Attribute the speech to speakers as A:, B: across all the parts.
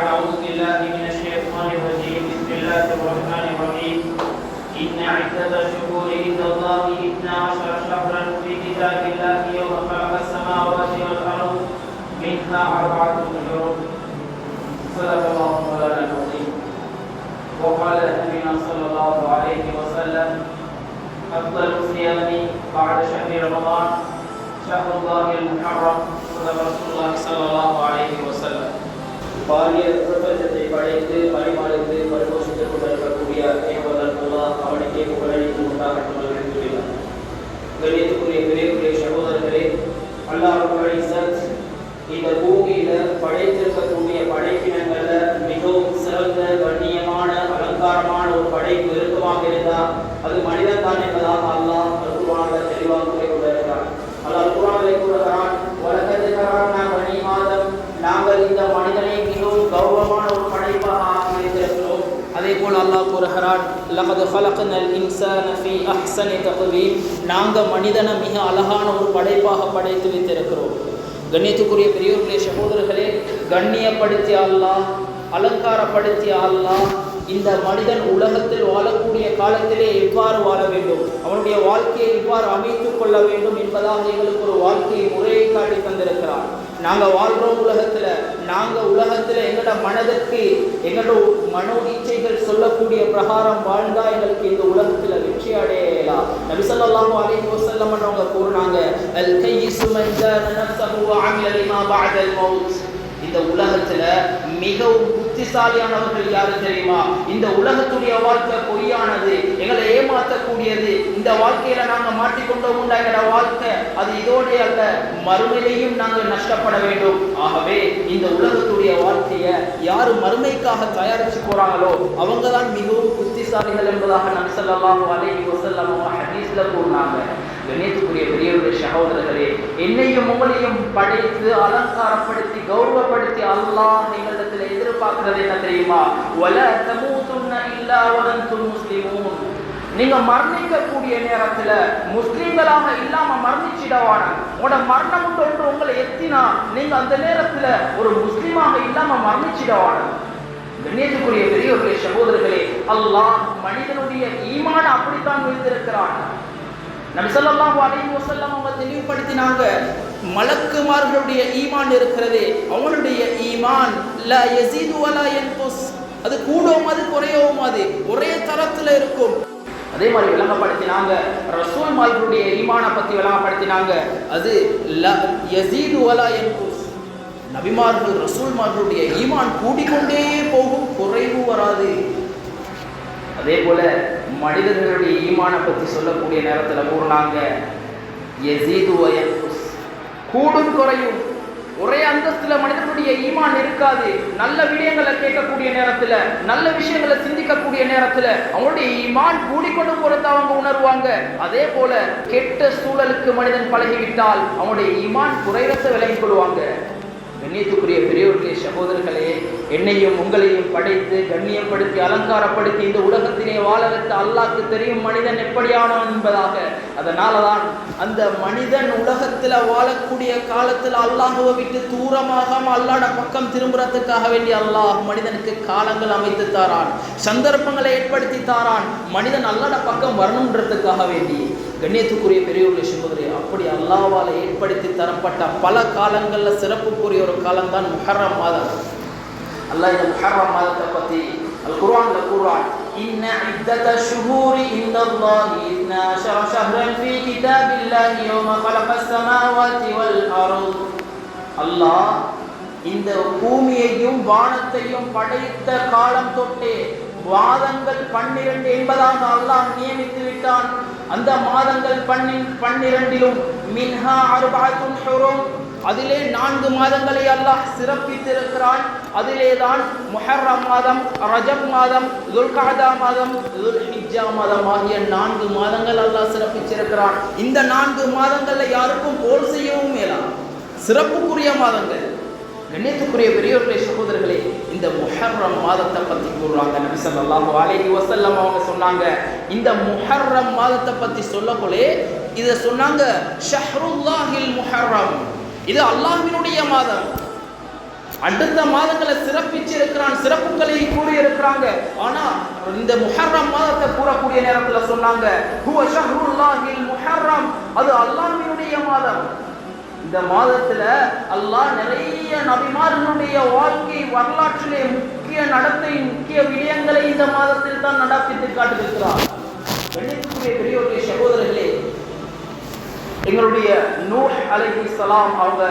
A: بعد أعوذ بالله من الشيطان الرجيم. بسم الله الرحمن الرحيم. إن عدة الشهور عند الله اثنا عشر شهرا في كتاب الله يوم خلق السماوات والأرض منها أربعة أشهر صدق الله مولانا العظيم. وقال نبينا صلى الله عليه وسلم أفضل الصيام بعد شهر رمضان شهر الله المحرم. صدق رسول الله صلى الله عليه وسلم.
B: பாரிய பிரபஞ்சத்தை படைத்து பரிமாறித்து பரிபோஷித்துக் கொண்டிருக்கக்கூடிய ஏவலன் அவனுக்கே புகழளித்து உண்டாகட்டும் என்று கூறினார் கணியத்துக்குரிய பெரியக்குரிய சகோதரர்களே அல்லாஹ் சத் இந்த பூமியில படைத்திருக்கக்கூடிய படைப்பினங்கள்ல மிகவும் சிறந்த கண்ணியமான அலங்காரமான ஒரு படைப்பு இருக்குமாக இருந்தா அது மனிதன் தான் என்பதாக அல்லாஹ் குர்ஆன்ல தெளிவாக கூறி கொண்டிருக்கிறான் அல்லாஹ் குர்ஆனிலே கூறுகிறான் வலக்கது கரானா பனி ஆதம் நாங்கள் இந்த மனிதனை மிகவும் கௌரவமான ஒரு படைப்பாக ஆக்கி வைத்திருக்கிறோம்
A: அதே போல் அல்லாஹ் கூறுகிறான் லகது இன்சான அஹ்சனி நாங்கள் மனிதனை மிக அழகான ஒரு படைப்பாக படைத்து வைத்திருக்கிறோம். கண்ணியத்துக்குரிய பெரியோர்களே சகோதரர்களே கண்ணியப்படுத்திய அல்லாஹ் அலங்காரப்படுத்திய அல்லாஹ் இந்த மனிதன் உலகத்தில் வாழக்கூடிய காலத்திலே எவ்வாறு வாழ வேண்டும் அவனுடைய வாழ்க்கையை எவ்வாறு அமைத்துக் கொள்ள வேண்டும் என்பதாக எங்களுக்கு ஒரு வாழ்க்கை முறையை காட்டி தந்திருக்கிறான் நாங்கள் வாழ்கிறோம் உலகத்தில் நாங்கள் உலகத்தில் எங்களோட மனதிற்கு எங்களோட மனோ இச்சைகள் சொல்லக்கூடிய பிரகாரம் வாழ்ந்தா எங்களுக்கு இந்த உலகத்தில் வெற்றி அடையலாம் நபிசல்லாஹு அலைஹி வஸல்லம் அவங்க கூறினாங்க அல் கையிசு மன் ஜான நஃப்ஸஹு வ அமில லிமா இந்த உலகத்தில் மிகவும் புத்திசாலியானவர்கள் யாரு தெரியுமா? இந்த உலகத்துடைய வாழ்க்கை பொய்யானது எங்களை ஏமாற்றக்கூடியது. இந்த வாழ்க்கையில நாங்க மாட்டிக்கொண்டோம்டா எங்களோட வாழ்க்கை அது இதோடைய அல்ல மறுமையிலையும் நாங்கள் நஷ்டப்பட வேண்டும். ஆகவே இந்த உலகத்துடைய வாழ்க்கையை யாரு மறுமைக்காக தயாரிச்சு போறாங்களோ அவங்க தான் மிகவும் புத்திசாலிகள் என்பதாக நம்சல்லாம் ஸல்லல்லாஹு அலைஹி வஸல்லம் ஹதீஸ்ல கூறினாங்க. கணேத்துக்குரிய பெரியவருடைய சகோதரர்களே என்னையும் உங்களையும் படைத்து அலங்காரப்படுத்தி கௌரவப்படுத்தி அல்லாஹ் நீங்கள் எதிர்பார்க்கிறது என்ன தெரியுமா? வல தமூத்துன்ன இல்லா வலந்தும் முஸ்லிமூன். நீங்க மரணிக்கக்கூடிய நேரத்துல முஸ்லீம்களாக இல்லாம மரணிச்சிடவான? உங்களோட மரணம் உண்டு உங்களை எத்தினா நீங்க அந்த நேரத்துல ஒரு முஸ்லிமாக இல்லாம மரணிச்சிடவான? கண்ணியத்துக்குரிய பெரியவர்களே சகோதரர்களே அல்லாஹ் மனிதனுடைய ஈமான அப்படித்தான் வைத்திருக்கிறான் நபி ஸல்லல்லாஹு அலைஹி வஸல்லம் அவங்க தெளிவுபடுத்தினாங்க. மலக்குமார்களுடைய ஈமான் இருக்கிறது. அவனுடைய ஈமான் லா யஸீது வலா யன்குஸ் அது கூடவும் அது குறையவும் அது ஒரே தரத்துல இருக்கும். அதே மாதிரி விளங்கப்படுத்தினாங்க. ரசூல் மார்களுடைய ஈமானை பத்தி விளங்கப்படுத்தினாங்க. அது ல யஸீது வலா யன்குஸ் நபிமார்கள் ரசூல்மார்களுடைய ஈமான் கூடிக்கொண்டே போகும் குறைவு வராது. அதே போல மனிதர்களுடைய ஈமானை பற்றி சொல்லக்கூடிய நேரத்தில் கூறினாங்க கூடும் குறையும். ஒரே அந்தஸ்தில் மனிதனுடைய ஈமான் இருக்காது. நல்ல விடயங்களை கேட்கக்கூடிய நேரத்தில் நல்ல விஷயங்களை சிந்திக்கக்கூடிய நேரத்தில் அவங்களுடைய ஈமான் கூடிக்கொண்டு போறத அவங்க உணர்வாங்க. அதே போல கெட்ட சூழலுக்கு மனிதன் பழகிவிட்டால் அவனுடைய ஈமான் குறைவத்தை விலகிக் கொள்வாங்க. கண்ணியத்துக்குரிய பெரியவர்களே சகோதரர்களே என்னையும் உங்களையும் படைத்து கண்ணியப்படுத்தி அலங்காரப்படுத்தி இந்த உலகத்திலே வாழ வைத்து அல்லாக்கு தெரியும் மனிதன் எப்படியானவன் என்பதாக. அதனால தான் அந்த மனிதன் உலகத்தில் வாழக்கூடிய காலத்தில் அல்லாஹுவை விட்டு தூரமாக அல்லாட பக்கம் திரும்புறதுக்காக வேண்டிய அல்லாஹ் மனிதனுக்கு காலங்கள் அமைத்து தாரான் சந்தர்ப்பங்களை ஏற்படுத்தி தாரான் மனிதன் அல்லாட பக்கம் வரணுன்றதுக்காக வேண்டி. கண்ணியத்துக்குரிய பெரியவர்களை சகோதரி அப்படி அல்லாவால் ஏற்படுத்தி தரப்பட்ட பல காலங்களில் சிறப்புக்குரிய ஒரு காலம் தான் முஹர்ரம் மாதம் அல்லாஹ் இந்த முஹர்ரம் மாதத்தை பற்றி அல் குர்ஆன்ல கூறுவான் إن عدة الشهور عند الله اثنا عشر شهرا في كتاب الله يوم خلق السماوات والأرض அல்லாஹ் இந்த பூமியையும் வானத்தையும் படைத்த காலம் தொட்டே மாதங்கள் பன்னிரண்டு என்பதாக அல்லாஹ் நியமித்து விட்டான் அந்த மாதங்கள் பன்னின் பன்னிரண்டிலும் மின்ஹா அருபாத்துன் ஹுரும். அதிலே நான்கு மாதங்களை அல்லாஹ் சிறப்பித்திருக்கிறான். அதிலே தான் முஹர்ரம் மாதம் ரஜப் மாதம் துல்காதா மாதம் துல்ஹிஜா மாதம் ஆகிய நான்கு மாதங்கள் அல்லாஹ் சிறப்பிச்சிருக்கிறான். இந்த நான்கு மாதங்களில் யாருக்கும் போல் செய்யவும் மேலாம் சிறப்புக்குரிய மாதங்கள். கண்ணியத்துக்குரிய பெரியோர்களே சகோதரர்களே இந்த முஹர்ரம் மாதத்தை பத்தி கூறுறாங்க. நபி ஸல்லல்லாஹு அலைஹி வசல்லம் அவங்க சொன்னாங்க இந்த முஹர்ரம் மாதத்தை பத்தி சொல்லக்குள்ளே இதை சொன்னாங்க ஷஹ்ருல்லாஹில் முஹர்ரம். இது அல்லாஹ்வினுடைய மாதம். அடுத்த மாதங்களை சிறப்பிச்சிருக்கிற இருக்கிறாங்க. ஆனா இந்த முஹர்ரம் மாதத்தை கூறக்கூடிய நேரத்துல சொன்னாங்க அது அல்லாஹ்வினுடைய மாதம். இந்த மாதத்துல அல்லாஹ் நிறைய நபிமார்களுடைய வாழ்க்கை வரலாற்றிலே முக்கிய நடத்தை முக்கிய விடயங்களை இந்த மாதத்தில் தான் நடப்பித்து காட்டுகிறார் கண்ணியத்துக்குரிய பெரியோருடைய சகோதரர்களே எங்களுடைய நூல் அலைஹி சலாம் அவங்க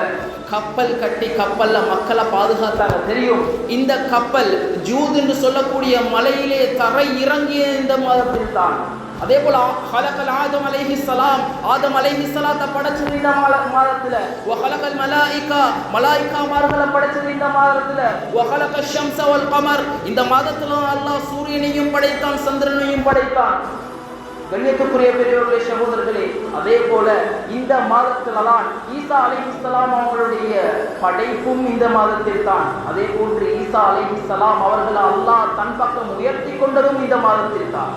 A: கப்பல் கட்டி கப்பல்ல மக்களை பாதுகாத்தாங்க. தெரியும் இந்த கப்பல் ஜூத் என்று சொல்லக்கூடிய மலையிலே தரை இறங்கிய இந்த மாதத்தில் தான். அதே போல ஹலகல் ஆதம் அலைஹி சலாம் ஆதம் அலைஹி ஸலாத்தை படைச்சது இந்த மாதத்துல வ ஹலகல் மலாயிகா மலாயிகா மார்களை படைச்சது இந்த மாதத்துல வ ஹலக ஷம்ஸ வல் கமர் இந்த மாதத்துல அல்லாஹ் சூரியனையும் படைத்தான் சந்திரனையும் படைத்தான். கண்ணியத்துக்குரிய பெரியவர்களே சகோதரர்களே அதே போல இந்த மாதத்தில்தான் ஈசா அலைஹிஸ்ஸலாம் அவர்களுடைய படைப்பும் இந்த மாதத்தில் தான். அதே போன்று ஈசா சலாம் அவர்களை அல்லாஹ் தன் பக்கம் உயர்த்தி கொண்டதும் இந்த மாதத்தில் தான்.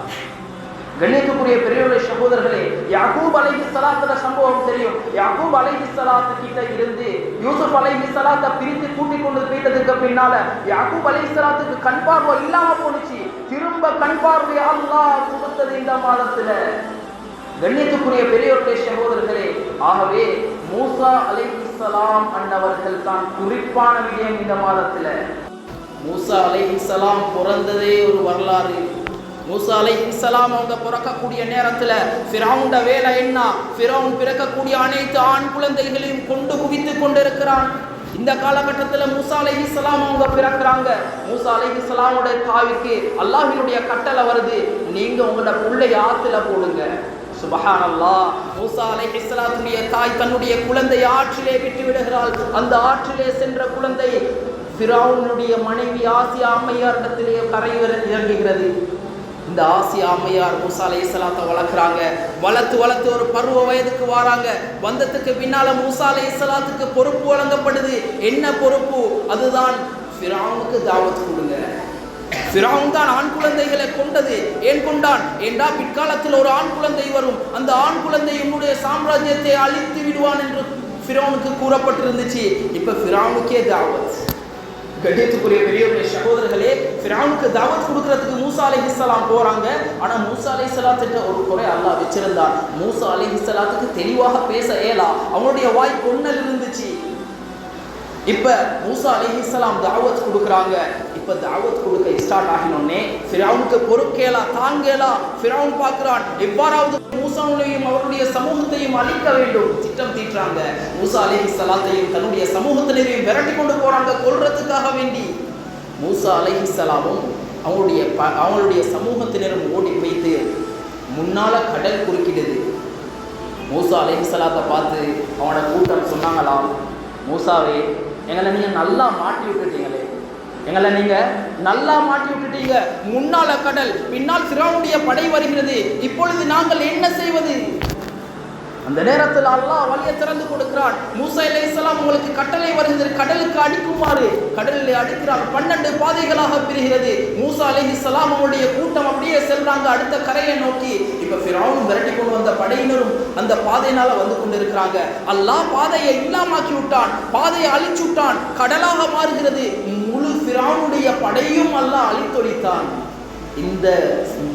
A: கண்ணியத்துக்குரிய பெரியவருடைய சகோதரர்களே யாக்கூப் அலைஹி ஸலாத்துல சம்பவம் தெரியும். யாக்கூப் அலைஹி சலாத்து கிட்ட இருந்து யூசுப் அலைஹி ஸலாத்தை பிரித்து கூட்டி கொண்டு போயிட்டதுக்கு பின்னால யாக்கூப் அலைஹி சலாத்துக்கு கண் பார்வை இல்லாம போனுச்சு திரும்ப கண் பார்வை அல்லாஹ் கொடுத்தது இந்த மாதத்துல. கண்ணியத்துக்குரிய பெரியவருடைய சகோதரர்களே ஆகவே மூசா அலைஹிஸ்ஸலாம் அண்ணவர்கள் தான் குறிப்பான விடயம் இந்த மாதத்துல. மூசா அலைஹிஸ்ஸலாம் பிறந்ததே ஒரு வரலாறு. மூசா அலைஹிஸ்ஸலாம் அவங்க பிறக்கக்கூடிய நேரத்தில் ஃபிரவுண்ட வேலை என்ன? ஃபிரவுன் பிறக்கக்கூடிய அனைத்து ஆண் குழந்தைகளையும் கொண்டு குவித்து கொண்டிருக்கிறான். இந்த காலகட்டத்தில் மூசா அலைஹிஸ்ஸலாம் அவங்க பிறக்கிறாங்க. மூசா அலைஹிஸ்ஸலாமோட தாவிக்கு அல்லாஹினுடைய கட்டளை வருது. நீங்க உங்களோட புள்ளை ஆத்துல போடுங்க. சுபஹானல்லாஹ் மூசா அலைஹிஸ்ஸலாத்துடைய தாய் தன்னுடைய குழந்தை ஆற்றிலே விட்டு விடுகிறாள். அந்த ஆற்றிலே சென்ற குழந்தை ஃபிரௌனுடைய மனைவி ஆசியா அம்மையாரிடத்திலே கரை இறங்குகிறது. இந்த ஆசி ஆமையார் மூசா அலைஹிஸ்ஸலாத்தை வளர்க்குறாங்க. வளர்த்து வளர்த்து ஒரு பருவ வயதுக்கு வராங்க. வந்ததுக்கு பின்னால மூசா அலைஹிஸ்ஸலாத்துக்கு பொறுப்பு வழங்கப்படுது. என்ன பொறுப்பு? அதுதான் ஃபிரௌனுக்கு தாவத் கொடுங்க. ஃபிரௌன் தான் ஆண் குழந்தைகளை கொண்டது. ஏன் கொண்டான்? ஏண்டா பிற்காலத்தில் ஒரு ஆண் குழந்தை வரும். அந்த ஆண் குழந்தை என்னுடைய சாம்ராஜ்யத்தை அழித்து விடுவான் என்று ஃபிரௌனுக்கு கூறப்பட்டிருந்துச்சு. இப்போ ஃபிரௌனுக்கே தாவத். கண்ணியத்துக்குரிய பெரியவருடைய சகோதரர்களே ஃபிரானுக்கு தாவத் கொடுக்கறதுக்கு மூசா அலைஹிஸ்ஸலாம் போறாங்க. ஆனா மூசா அலைஹிஸ்ஸலாத்துக்கு ஒரு குறை அல்லாஹ் வச்சிருந்தார் மூசா அலைஹிஸ்ஸலாத்துக்கு தெளிவாக பேச இயலா. அவனுடைய வாய் பொன்னல் இருந்துச்சு இப்ப மூசா அலைஹிஸ்ஸலாம் தாவத் கொடுக்குறாங்க. இப்போ தாவத் கொடுக்க ஸ்டார்ட் ஆகினோடனே ஃபிரௌனுக்கு பொறுக்கேலா தாங்கேலா ஃபிரௌன் பார்க்கிறான். எவ்வாறாவது மூசாவுனையும் அவருடைய சமூகத்தையும் அழிக்க வேண்டும். திட்டம் தீட்டுறாங்க. மூசா அலைஹிஸ்ஸலாத்தையும் தன்னுடைய சமூகத்தினரையும் விரட்டி கொண்டு போறாங்க கொள்றதுக்காக வேண்டி. மூசா அலைஹிஸ்ஸலாமும் அவங்களுடைய ப- அவங்களுடைய சமூகத்தினரும் ஓடி வைத்து முன்னால் கடல் குறுக்கிடுது. மூசா அலைஹிஸ்ஸலாத்தை பார்த்து அவனோட கூட்டம் சொன்னாங்களாம் மூசாவே எங்களை நீங்கள் நல்லா மாட்டி விட்டுட்டீங்களே எங்களை நீங்க நல்லா மாட்டி விட்டுட்டீங்க. முன்னால கடல் பின்னால் சிறானுடைய படை வருகிறது. இப்பொழுது நாங்கள் என்ன செய்வது? அந்த நேரத்தில் அல்லாஹ் வழியை திறந்து கொடுக்கிறான். மூசா அலைஹிஸ்ஸலாம் உங்களுக்கு கட்டளை வருகிறது. கடலுக்கு அடிக்குமாறு. கடலில் அடிக்கிறான். பன்னெண்டு பாதைகளாக பிரிகிறது. மூசா அலைஹிஸ்ஸலாம் அவங்களுடைய கூட்டம் அப்படியே செல்றாங்க. அடுத்த கரையை நோக்கி. இப்ப ஃபிரௌன் விரட்டி கொண்டு வந்த படையினரும் அந்த பாதையினால வந்து கொண்டிருக்கிறாங்க. அல்லாஹ் பாதையை இல்லாமாக்கி விட்டான். பாதையை அழிச்சு விட்டான். கடலாக மாறுகிறது. முழு பிரானுடைய படையும் அல்ல அழித்தொழித்தான். இந்த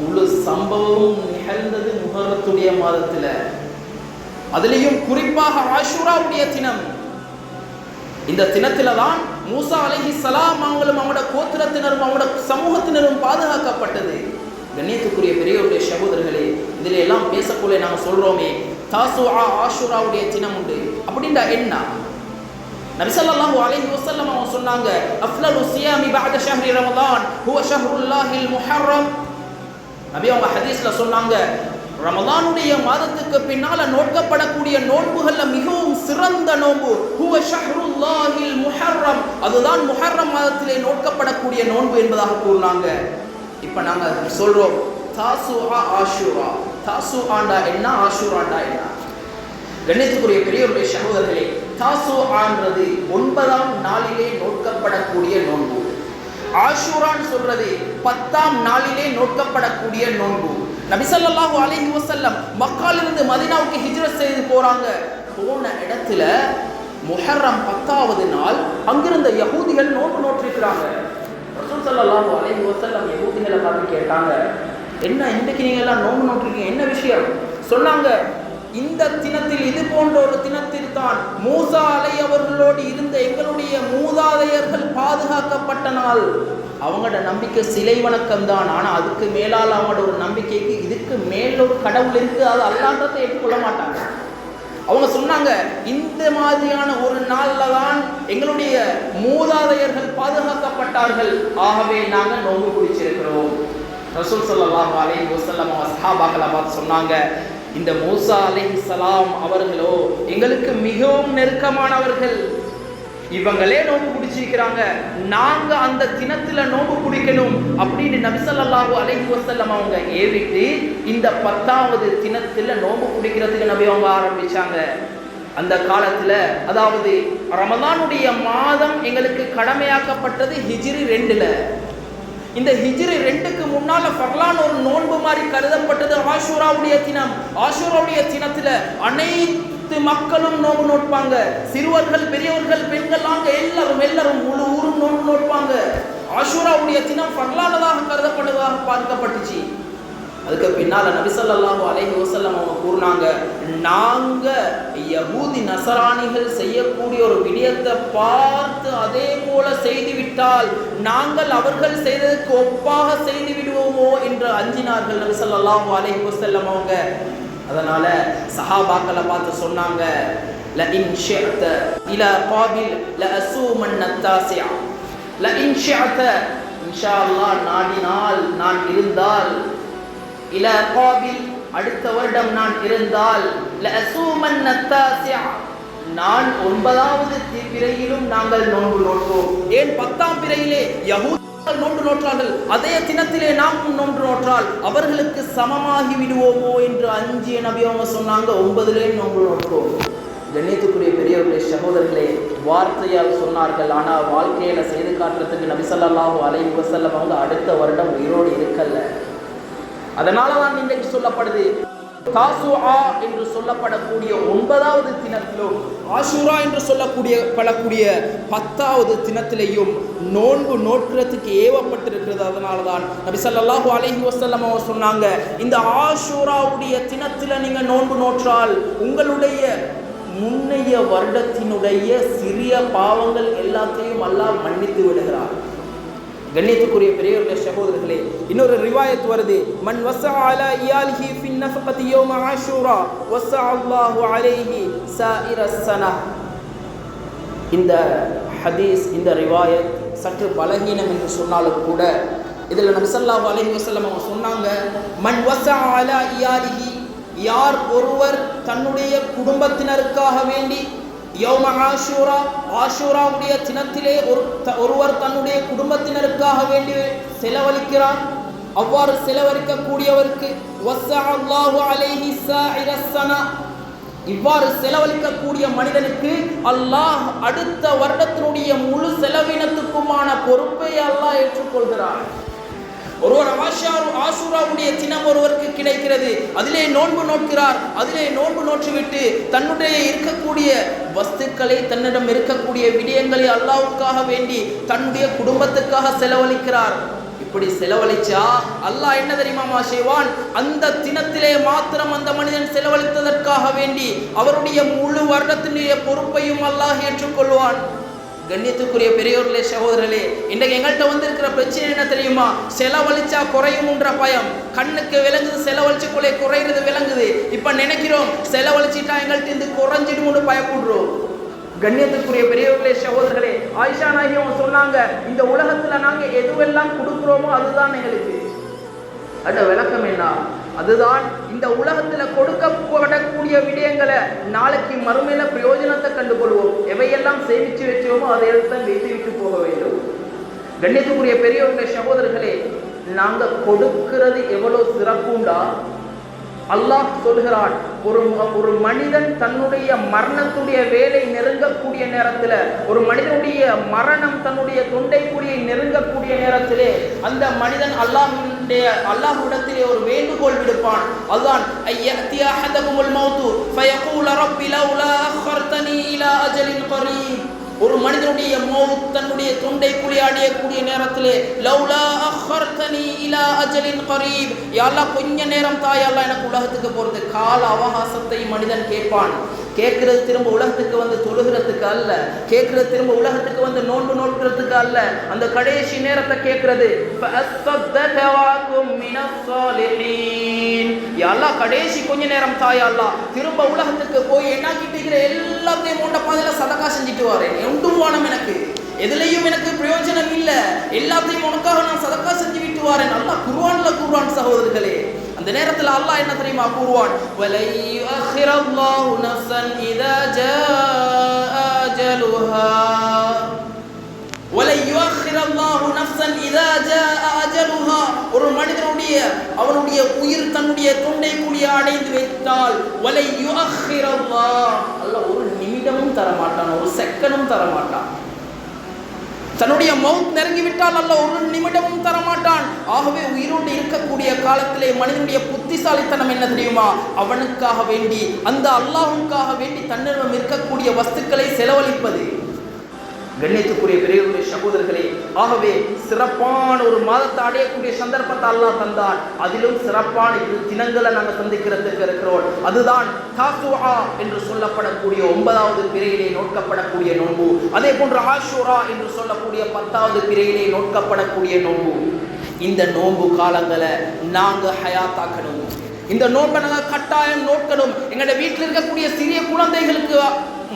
A: முழு சம்பவமும் நிகழ்ந்தது முகரத்துடைய மாதத்துல. அதுலேயும் குறிப்பாக ஆஷுராவுடைய தினம். இந்த தினத்துல தான் மூசா அலஹி சலாம் அவங்களும் அவங்களோட கோத்திரத்தினரும் அவங்களோட சமூகத்தினரும் பாதுகாக்கப்பட்டது. கண்ணியத்துக்குரிய பெரியவருடைய சகோதரர்களே இதில் எல்லாம் பேசக்குள்ளே நாங்கள் சொல்றோமே தாசுஆ ஆஷுராவுடைய தினம் உண்டு. அப்படின்றா என்ன? நபி அலைஹி வஸல்லம் அவங்க சொன்னாங்க அஃலலு சியாமி பஅத ஷஹ்ரி ரமதான் ஹுவ ஷஹ்ருல்லாஹில் முஹர்ரம். நபி அவங்க ஹதீஸ்ல சொன்னாங்க ரமலானுடைய மாதத்துக்கு பின்னால நோக்கப்படக்கூடிய நோன்புகள்ல மிகவும் சிறந்த நோன்பு ஹுவ ஷஹ்ருல்லாஹில் முஹர்ரம். அதுதான் முஹர்ரம் மாதத்திலே நோக்கப்படக்கூடிய நோன்பு என்பதாக கூறினாங்க. இப்போ நாங்க சொல்றோம் தாசுஹா ஆஷுரா. தாசு ஆண்டா என்ன ஆஷுராண்டா என்ன? கண்ணியத்துக்குரிய பெரியவருடைய சகோதரர்களே தாசு ஆன்றது ஒன்பதாம் நாளிலே நோக்கப்படக்கூடிய நோன்பு. ஆஷூரான் சொல்றது பத்தாம் நாளிலே நோக்கப்படக்கூடிய நோன்பு. நபிசல்லாஹு அலைஹி வசல்லம் மக்காலிருந்து மதினாவுக்கு ஹிஜ்ரத் செய்து போறாங்க. போன இடத்துல முஹர்ரம் பத்தாவது நாள் அங்கிருந்த யகூதிகள் நோன்பு நோற்றிருக்கிறாங்க. ரசூல் நபிசல்லாஹு அலைஹி வஸல்லம் யகூதிகளை பார்த்து கேட்டாங்க என்ன இன்னைக்கு நீங்க எல்லாம் நோன்பு நோட்டிருக்கீங்க என்ன விஷயம்? சொன்னாங்க இந்த தினத்தில் இது போன்ற ஒரு தினத்தில் தான் மூசா அலை அவர்களோடு இருந்த எங்களுடைய மூதாதையர்கள் பாதுகாக்கப்பட்ட நாள். அவங்களோட நம்பிக்கை சிலை வணக்கம் தான். ஆனால் அதுக்கு மேலால் அவங்களோட ஒரு நம்பிக்கைக்கு இதுக்கு மேல் ஒரு கடவுள் இருக்கு. அது அல்லான்றதை ஏற்றுக்கொள்ள மாட்டாங்க. அவங்க சொன்னாங்க இந்த மாதிரியான ஒரு நாள்ல தான் எங்களுடைய மூதாதையர்கள் பாதுகாக்கப்பட்டார்கள். ஆகவே நாங்கள் நோம்பு பிடிச்சிருக்கிறோம் ரசூல் சொல்லலாம் அலைஹி வஸல்லம் சஹாபாக்களை பார்த்து சொன்னாங்க இந்த மூசா சலாம் அவர்களோ எங்களுக்கு மிகவும் நெருக்கமானவர்கள். இவங்களே நோன்பு பிடிச்சிருக்கிறாங்க நாங்க அந்த தினத்துல நோன்பு பிடிக்கணும் அப்படின்னு நபிசல்லாஹு அலைஹி வசல்லம் அவங்க ஏவிட்டு இந்த பத்தாவது தினத்துல நோன்பு பிடிக்கிறதுக்கு நபி அவங்க ஆரம்பிச்சாங்க. அந்த காலத்துல அதாவது ரமதானுடைய மாதம் எங்களுக்கு கடமையாக்கப்பட்டது ஹிஜிரி ரெண்டுல. இந்த ஹிஜிரி ரெண்டுக்கு முன்னால ஃபர்லான் ஒரு நோன் மாதிரி கருதப்பட்டது ஆஷூராவுடைய தினம். ஆஷூராவுடைய தினத்துல அனைத்து மக்களும் நோம்பு நோட்பாங்க. சிறுவர்கள் பெரியவர்கள் பெண்கள் அங்க எல்லாரும் எல்லாரும் முழு ஊரும் நோம்பு நோட்பாங்க. ஆஷூராவுடைய தினம் பரலானதாக கருதப்படுவதாக பார்க்கப்பட்டுச்சு. அதுக்கு பின்னால நபிசல்லாஹு அலைஹி வஸல்லம் அவங்க கூறினாங்க நாங்க யகூதி நசராணிகள் செய்யக்கூடிய ஒரு விடயத்தை பார்த்து அதே போல செய்து விட்டால் நாங்கள் அவர்கள் செய்ததுக்கு ஒப்பாக செய்து விடுவோமோ என்று அஞ்சினார்கள் நபிசல்லாஹு அலைஹி வஸல்லம் அவங்க அதனால சஹாபாக்களை பார்த்து சொன்னாங்க لئن شئت إلى قابل لأسومن التاسع لئن شئت إن شاء الله நாடினால் நான் இருந்தால் இல காபில் அடுத்த வருடம் நான் இருந்தால் நான் ஒன்பதாவது தி- பிறையிலும் நாங்கள் நோன்பு நோட்டோம் ஏன் பத்தாம் பிறையிலே யகூதர்கள் நோன்பு நோற்றார்கள்? அதே தினத்திலே நாம் நோன்று நோற்றால் அவர்களுக்கு சமமாகி விடுவோமோ என்று அஞ்சு நபி அவங்க சொன்னாங்க. ஒன்பதுலே நோன்பு நோட்போம் கண்ணியத்துக்குரிய பெரியவர்களே சகோதரர்களே வார்த்தையால் சொன்னார்கள். ஆனால் வாழ்க்கையில செய்து காட்டுறதுக்கு நபி அலை அலைஹி வஸல்லம் அவங்க அடுத்த வருடம் உயிரோடு இருக்கல்ல அதனால தான் இன்றைக்கு சொல்லப்படுது தாசுஆ என்று சொல்லப்படக்கூடிய ஒன்பதாவது தினத்திலும் ஆஷூரா என்று சொல்லக்கூடிய படக்கூடிய பத்தாவது தினத்திலையும் நோன்பு நோக்கிறதுக்கு ஏவப்பட்டிருக்கிறது. அதனால தான் நபி ஸல்லல்லாஹு அலஹி வசல்லம் அவர் சொன்னாங்க இந்த ஆஷூராவுடைய தினத்தில் நீங்கள் நோன்பு நோற்றால் உங்களுடைய முன்னைய வருடத்தினுடைய சிறிய பாவங்கள் எல்லாத்தையும் அல்லாஹ் மன்னித்து விடுகிறார் கண்ணியத்துக்குரிய பெரியவர்களே சகோதரர்களே இன்னொரு ரிவாயத் வருது. மன் வஸா அலா இயாலிஹி ஃபின் நஃபகதி யௌம ஆஷூரா வஸா அல்லாஹு அலைஹி சாயிர ஸனா இந்த ஹதீஸ் இந்த ரிவாயத் சற்று பலகீனம் என்று சொன்னாலும் கூட இதில் நபி ஸல்லல்லாஹு அலைஹி வஸல்லம் அவங்க சொன்னாங்க மன் வஸா அலா இயாலிஹி யார் ஒருவர் தன்னுடைய குடும்பத்தினருக்காக வேண்டி யோம ஆஷூரா ஆஷூராவுடைய தினத்திலே ஒரு த- ஒருவர் தன்னுடைய குடும்பத்தினருக்காக வேண்டி செலவழிக்கிறார் அவ்வாறு செலவழிக்கக்கூடியவருக்கு இவ்வாறு செலவழிக்கக்கூடிய மனிதனுக்கு அல்லாஹ் அடுத்த வருடத்தினுடைய முழு செலவினத்துக்குமான பொறுப்பை அல்லாஹ் ஏற்றுக்கொள்கிறார் ஒருவர் ஆஷாரு ஆசூராவுடைய தினம் ஒருவருக்கு கிடைக்கிறது. அதிலே நோன்பு நோக்கிறார். அதிலே நோன்பு நோற்றுவிட்டு தன்னுடைய இருக்கக்கூடிய வஸ்துக்களை தன்னிடம் இருக்கக்கூடிய விடயங்களை அல்லாவுக்காக வேண்டி தன்னுடைய குடும்பத்துக்காக செலவழிக்கிறார். இப்படி செலவழிச்சா அல்லாஹ் என்ன தெரியுமாமா செய்வான்? அந்த தினத்திலே மாத்திரம் அந்த மனிதன் செலவழித்ததற்காக வேண்டி அவருடைய முழு வருடத்தினுடைய பொறுப்பையும் அல்லாஹ் ஏற்றுக்கொள்வான். கண்ணியத்துக்குரிய பெரியோர்களே சகோதரர்களே இன்றைக்கு எங்கள்கிட்ட வந்து இருக்கிற பிரச்சனை என்ன தெரியுமா? செலவழிச்சா குறையும்ன்ற பயம். கண்ணுக்கு விளங்குது செலவழிச்சு கொலை குறையிறது விளங்குது. இப்ப நினைக்கிறோம் செலவழிச்சிட்டா எங்கள்கிட்ட இருந்து குறைஞ்சிடும்னு பயப்படுறோம். கண்ணியத்துக்குரிய பெரியவர்களே சகோதரர்களே ஆயிஷா நாயகி அவங்க சொன்னாங்க இந்த உலகத்துல நாங்க எதுவெல்லாம் கொடுக்குறோமோ அதுதான் எங்களுக்கு. அந்த விளக்கம் என்ன? அதுதான் இந்த உலகத்துல கொடுக்கப்படக்கூடிய விடயங்களை நாளைக்கு மறுமையில பிரயோஜனத்தை கண்டுகொள்வோம். எவையெல்லாம் சேமிச்சு வச்சோமோ அதை எடுத்து வைத்து விட்டு போக வேண்டும். கண்ணியத்துக்குரிய பெரியவர்களே சகோதரர்களே நாங்க கொடுக்கிறது எவ்வளவு சிறப்புண்டா அல்லாஹ் சொல்கிறான் ஒரு ஒரு மனிதன் தன்னுடைய மரணத்துடைய வேலை நெருங்கக்கூடிய நேரத்தில் ஒரு மனிதனுடைய மரணம் தன்னுடைய தொண்டைக்குடியை நெருங்கக்கூடிய நேரத்திலே அந்த மனிதன் அல்லாஹ் அல்லாஹ்விடத்திலே ஒரு வேண்டுகோள் விடுப்பான். அதான் ஐயத்தி அஹதகுமுல் மௌத்து ஃபயகூல ரப்பி லௌலா அஹ்ர்தனி இலா அஜலின் கரீம் ஒரு மனிதனுடைய மௌத் தன்னுடைய தொண்டை குழி அடையக்கூடிய நேரத்திலே லவ்லா அஹர்தனி இலா அஜலின் கரீப். யாரெல்லாம் கொஞ்ச நேரம் தாயெல்லாம் எனக்கு உலகத்துக்கு போகிறது கால அவகாசத்தை மனிதன் கேட்பான். கேட்கறது திரும்ப உலகத்துக்கு வந்து தொழுகிறதுக்கு அல்ல. கேட்கறது திரும்ப உலகத்துக்கு வந்து நோன்பு நோக்கிறதுக்கு அல்ல. அந்த கடைசி நேரத்தை கேட்கறது. யாழ்லா கடைசி கொஞ்ச நேரம் தாயல்லா திரும்ப உலகத்துக்கு போய் என்ன கிட்டிக்கிற எல்லாத்தையும் உண்ட பாதையில சதக்கா செஞ்சுட்டு வரேன். ஒன்றும் வானம் எனக்கு. எதுலையும் எனக்கு பிரயோஜனம் இல்லை. எல்லாத்தையும் உனக்காக நான் சதக்கா செஞ்சு விட்டு வரேன். நல்லா குர்வான்ல குர்வான் சகோதரர்களே. அந்த நேரத்துல அல்லாஹ் என்ன தெரியுமா கூறுவான்? வலை அஹிரல்லாஹு நஃப்ஸன் இதா ஜாஅ அஜலுஹா. வலை யுஅஹிரல்லாஹு நஃப்ஸன் இதா ஜாஅ அஜலுஹா. ஒரு மனிதனுடைய அவனுடைய உயிர் தன்னுடைய தொண்டை தொண்டைக்குடி அடைந்து வைத்தால் வலை யுஅஹிரல்லாஹ். அல்லாஹ் ஒரு நிமிடமும் தரமாட்டான் ஒரு செக்கனும் தரமாட்டான். தன்னுடைய மவுத் நெருங்கிவிட்டால் அல்ல ஒரு நிமிடமும் தரமாட்டான். ஆகவே உயிரோடு இருக்கக்கூடிய காலத்திலே மனிதனுடைய புத்திசாலித்தனம் என்ன தெரியுமா? அவனுக்காக வேண்டி அந்த அல்லாஹுக்காக வேண்டி தன்னிடம் இருக்கக்கூடிய வஸ்துக்களை செலவழிப்பது. கண்ணியத்துக்குரிய பெரியவருடைய சகோதரர்களே ஆகவே சிறப்பான ஒரு மாதத்தை அடையக்கூடிய சந்தர்ப்பத்தை அல்லா தந்தான் அதிலும் சிறப்பான இரு தினங்களை நாங்கள் சந்திக்கிறதுக்கு இருக்கிறோம். அதுதான் தாசுவா என்று சொல்லப்படக்கூடிய ஒன்பதாவது பிறையிலே நோக்கப்படக்கூடிய நோன்பு. அதே போன்று ஆஷூரா என்று சொல்லக்கூடிய பத்தாவது பிறையிலே நோக்கப்படக்கூடிய நோன்பு. இந்த நோன்பு காலங்களை நாங்கள் ஹயாத்தாக்கணும். இந்த நோன்பை நாங்கள் கட்டாயம் நோக்கணும். எங்களோட வீட்டில் இருக்கக்கூடிய சிறிய குழந்தைகளுக்கு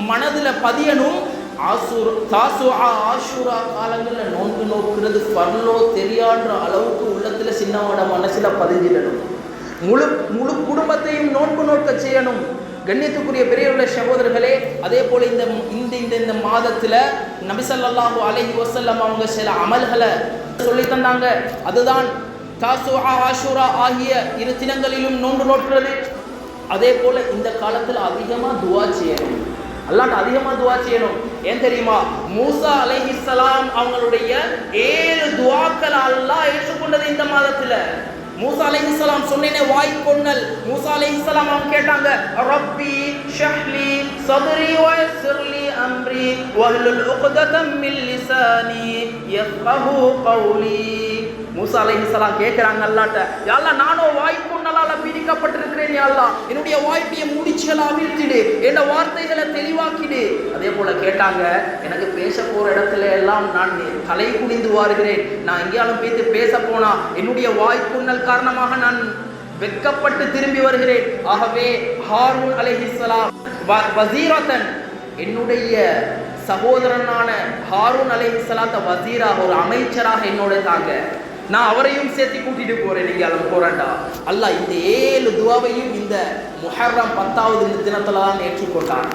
A: மனதில் பதியணும். ஆசூர் தாசுஆ ஆஷூரா காலங்களில் நோன்பு நோக்கிறது ஃபர்லோ தெரியான்ற அளவுக்கு உள்ளத்தில் சின்னவோட மனசில் பதிஞ்சிடணும். முழு முழு குடும்பத்தையும் நோன்பு நோக்க செய்யணும். கண்ணியத்துக்குரிய பெரியவர்கள சகோதரர்களே அதே போல் இந்த இந்த இந்த இந்த மாதத்தில் நபிசல்லாஹு அலஹி வசல்லம் அவங்க சில அமல்களை சொல்லி தந்தாங்க. அதுதான் தாசுஆ ஆஷூரா ஆகிய இரு தினங்களிலும் நோன்பு நோக்கிறது. அதே போல் இந்த காலத்தில் அதிகமாக துவா செய்யணும். அல்லாட்ட அதிகமாக துவா செய்யணும். ஏன் தெரியுமா? மூசா அலைஹிஸ்ஸலாம் அவங்களுடைய ஏழு துவாக்கள் அல்லாஹ் ஏற்றுக்கொண்டது இந்த மாதத்துல. மூசா அலைஹிஸ்ஸலாம் சொன்னேனே வாய் கொன்னல். மூசா அலைஹிஸ்ஸலாம் அவங்க கேட்டாங்க ரப்பி ஷஹ்லி சதுரி வயஸ்ஸிர்லி அம்ரி வஹ்லுல் உக்ததம் மின் லிசானி யஃப்கஹு கௌலி. மூசா அலைஹிஸ்ஸலாம் கேட்குறாங்க அல்லாட்ட யாழ்லா நானும் நல்லால பீடிக்கப்பட்டிருக்கிறேன் யாழ்லா என்னுடைய வாய்ப்பையை முடிச்சுகளை அவிழ்த்திடு என் வார்த்தைகளை தெளிவாக்கிடு. அதே போல கேட்டாங்க எனக்கு பேச போற இடத்துல எல்லாம் நான் தலை குனிந்து வாருகிறேன். நான் எங்கேயாலும் பேசி பேச போனா என்னுடைய வாய்ப்புண்ணல் காரணமாக நான் வெட்கப்பட்டு திரும்பி வருகிறேன். ஆகவே ஹாரூன் அலைஹிஸ்ஸலாம் வ- வசீரத்தன் என்னுடைய சகோதரனான ஹாரூன் அலைஹிஸ்ஸலாத்த வசீராக ஒரு அமைச்சராக என்னோட தாங்க. நான் அவரையும் சேர்த்து கூட்டிட்டு போறேன். நீங்க அதை போறேன்டா. அல்லாஹ் இந்த ஏழு துவாவையும் இந்த முஹர்ரம் பத்தாவது தினத்துல தான் ஏற்றுக்கொண்டான்.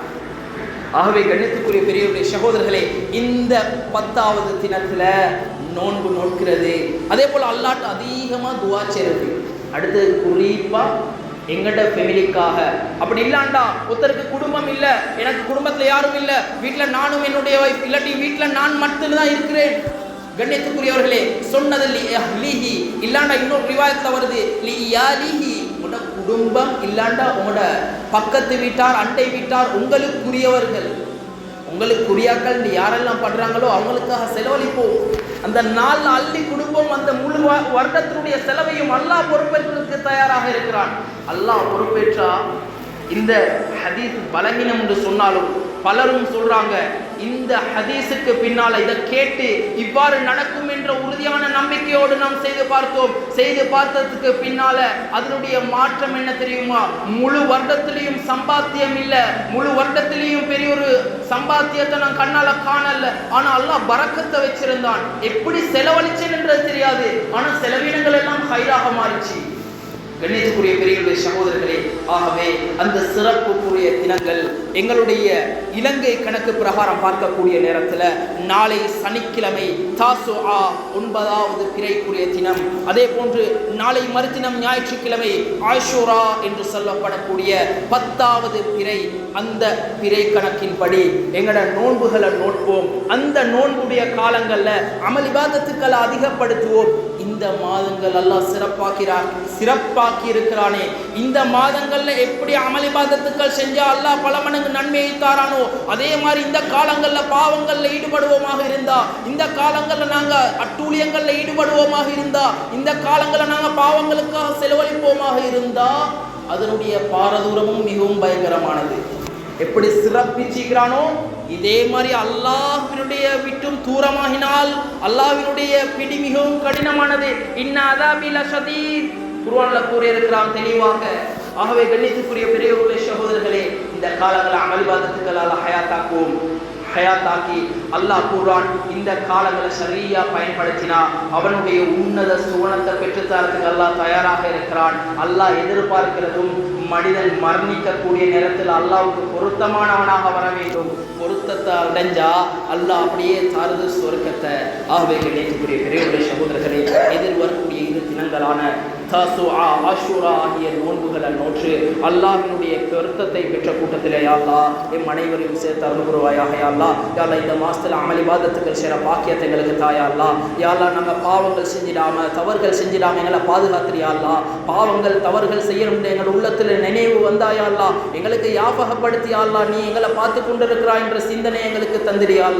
A: ஆகவே கண்ணியத்துக்குரிய பெரியவருடைய சகோதரர்களே இந்த பத்தாவது தினத்துல நோன்பு நோக்கிறது. அதே போல அல்லாட்டு அதிகமா துவா செய்றது. அடுத்தது குறிப்பா எங்கட ஃபெமிலிக்காக அப்படி இல்லாண்டா ஒருத்தருக்கு குடும்பம் இல்லை எனக்கு குடும்பத்தில் யாரும் இல்லை வீட்டில் நானும் என்னுடைய வைஃப் இல்லாட்டி வீட்டில் நான் மட்டும்தான் இருக்கிறேன். கண்ணியத்துக்குரியவர்களே சொன்னது லி அஹ்லிஹி இல்லாண்டா இன்னொரு ரிவாயத்துல வருது. லி யாலிஹி உங்களோட குடும்பம் இல்லாண்டா உங்களோட பக்கத்து வீட்டார் அண்டை வீட்டார் உங்களுக்குரியவர்கள். உங்களுக்குரியாக்கள் நீ யாரெல்லாம் பண்ணுறாங்களோ அவங்களுக்காக செலவழிப்போம் அந்த நாள் அள்ளி குடும்பம் அந்த முழு வருடத்தினுடைய செலவையும் அல்லாஹ் பொறுப்பேற்றதுக்கு தயாராக இருக்கிறான். அல்லாஹ் பொறுப்பேற்றா இந்த ஹதீஸ் பலகீனம் என்று சொன்னாலும் பலரும் சொல்றாங்க இந்த ஹதீஸுக்கு பின்னால இதை கேட்டு இவ்வாறு நடக்கும் என்ற உறுதியான நம்பிக்கையோடு நாம் செய்து பார்த்தோம். செய்து பார்த்ததுக்கு பின்னால அதனுடைய மாற்றம் என்ன தெரியுமா? முழு வருடத்திலையும் சம்பாத்தியம் இல்ல. முழு வருடத்திலையும் பெரிய ஒரு சம்பாத்தியத்தை நான் கண்ணால காணல. ஆனா அல்லாஹ் பறக்கத்தை வச்சிருந்தான். எப்படி செலவழிச்சேன் என்றது தெரியாது. ஆனா செலவினங்கள் எல்லாம் ஹைராக மாறிச்சு. கண்ணியத்துக்குரிய பெரியவருடைய சகோதரர்களே ஆகவே அந்த சிறப்புக்குரிய தினங்கள் எங்களுடைய இலங்கை கணக்கு பிரகாரம் பார்க்கக்கூடிய நேரத்தில் நாளை சனிக்கிழமை தாசு ஆ ஒன்பதாவது பிறைக்குரிய தினம். அதே போன்று நாளை மறுதினம் ஞாயிற்றுக்கிழமை ஆஷூரா என்று சொல்லப்படக்கூடிய பத்தாவது பிறை அந்த பிறை கணக்கின்படி எங்களோட நோன்புகளை நோட்போம். அந்த நோன்புடைய காலங்களில் அமல் இபாதத்துக்களை அதிகப்படுத்துவோம். இந்த மாதங்கள் எல்லாம் சிறப்பாக்கிறார் சிறப்பாக்கி இருக்கிறானே இந்த மாதங்கள்ல எப்படி அமளிபாதத்துக்கள் செஞ்சா அல்லாஹ் பல மடங்கு நன்மையை தாரானோ? அதே மாதிரி இந்த காலங்கள்ல பாவங்கள்ல ஈடுபடுவோமாக இருந்தா இந்த காலங்கள்ல நாங்க அட்டூழியங்கள்ல ஈடுபடுவோமாக இருந்தா இந்த காலங்கள்ல நாங்க பாவங்களுக்காக செலவழிப்போமாக இருந்தா அதனுடைய பாரதூரமும் மிகவும் பயங்கரமானது. எப்படி சிறப்பிச்சுக்கிறானோ இதே மாதிரி அல்லாஹினுடைய விட்டும் தூரமாகினால் அல்லாஹினுடைய பிடி மிகவும் கடினமானது. இன்னாதாபில சதீத் குருவானல கூறியிருக்கிறான் தெளிவாக. ஆகவே கண்ணியத்துக்குரிய பெரியவர்களே சகோதரர்களே இந்த காலங்களை அமல்வாதத்துக்களால் ஹயாத்தாக்குவோம் ஹயாத்தாக்கி அல்லாஹ் கூறான் இந்த காலங்களை சரியா பயன்படுத்தினா அவனுடைய உன்னத சுவனத்தை பெற்றுத்தரத்துக்கு அல்லாஹ் தயாராக இருக்கிறான். அல்லாஹ் எதிர்பார்க்கிறதும் மனிதன் மரணிக்கக்கூடிய நேரத்தில் அல்லாவுக்கு பொருத்தமானவனாக வர வேண்டும். பொருத்தத்தை அடைஞ்சா அல்லாஹ் அப்படியே தாரது சொர்க்கத்தை. ஆகவே கிடைக்கக்கூடிய பெரிய சகோதரர்களே எதிர்வரக்கூடிய இரு தினங்களான தசுஆ ஆஷூரா ஆகிய நோன்புகளை நோற்று அல்லாஹினுடைய பொருத்தத்தை பெற்ற கூட்டத்திலே யாழ்லா எம் அனைவரையும் சேர்த்து அருள்புருவாயாக யாழ்லா யாழ்லா இந்த மாதத்தில் அமளிவாதத்துக்கள் சேர பாக்கியத்தை எங்களுக்கு தாயா யாழ்லா நம்ம பாவங்கள் செஞ்சிடாம தவறுகள் செஞ்சிடாம எங்களை பாதுகாத்துறியா பாவங்கள் தவறுகள் செய்யணும் எங்கள் உள்ளத்தில் நினைவு வந்தாயா எங்களுக்கு யாபகப்படுத்தியா நீ எங்களை பார்த்து கொண்டிருக்கிறாய் என்ற சிந்தனை எங்களுக்கு தந்திரியா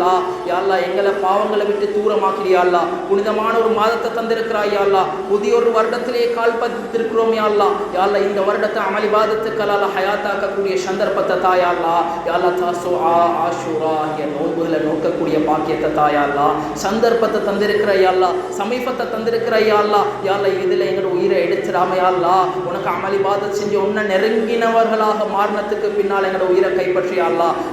A: யாழ்லா எங்களை பாவங்களை விட்டு தூரமாக்கிறியா புனிதமான ஒரு மாதத்தை தந்திருக்கிறாய் யாழ்லா புதிய ஒரு வருடத்திலே கால் பதித்திருக்கிறோம் யாழ்லா இந்த வருடத்தை அமளி பாதத்துக்களால் ஹயாத்தாக்கக்கூடிய சந்தர்ப்பத்தை தாயாள்லா யாழ்லா யா தாசோ ஆ ஆஷூரா ஆகிய நோன்புகளை நோக்கக்கூடிய பாக்கியத்தை தாயா சந்தர்ப்பத்தை தந்திருக்கிற யாழ்லா சமீபத்தை தந்திருக்கிற யாழ்லா யாழ்லா இதில் எங்களோட உயிரை எடுத்துடாம யா உனக்கு அமளி பாதம் செஞ்சு உன்னை நெருங்கினவர்களாக மாறினத்துக்கு பின்னால் எங்களோட உயிரை கைப்பற்றி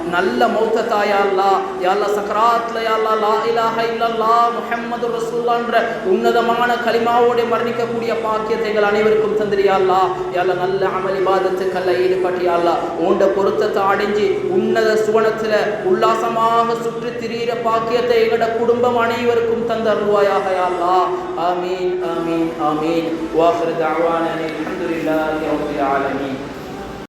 A: நல்ல மௌத்த தாயா யாழ்லா யா அல்லாஹ் சக்கராத்ல யா லா இலாஹ இல்லல்லா முஹம்மது ரசூல்லான்ற உன்னதமான களிமாவோட மரணிக்கக்கூடிய பாக்கியத்தை எங்கள் அனைவருக்கும் தந்திரியாள்லா அல்லாஹ். யா நல்ல அமல் இபாதத்துக்கல்ல ஈடுபட்டியாள்லா உண்ட பொருத்தத்தை அடைஞ்சு உன்னத சுவனத்துல உல்லாசமாக சுற்றி திரியிற பாக்கியத்தை எங்களோட குடும்பம் அனைவருக்கும் தந்தருவாயாக அருவாயாக அல்லாஹ். ஆமீன் ஆமீன் ஆமீன். வாஃபிர் தஅவானா அல்ஹம்துலில்லாஹி ரப்பில் ஆலமீன்.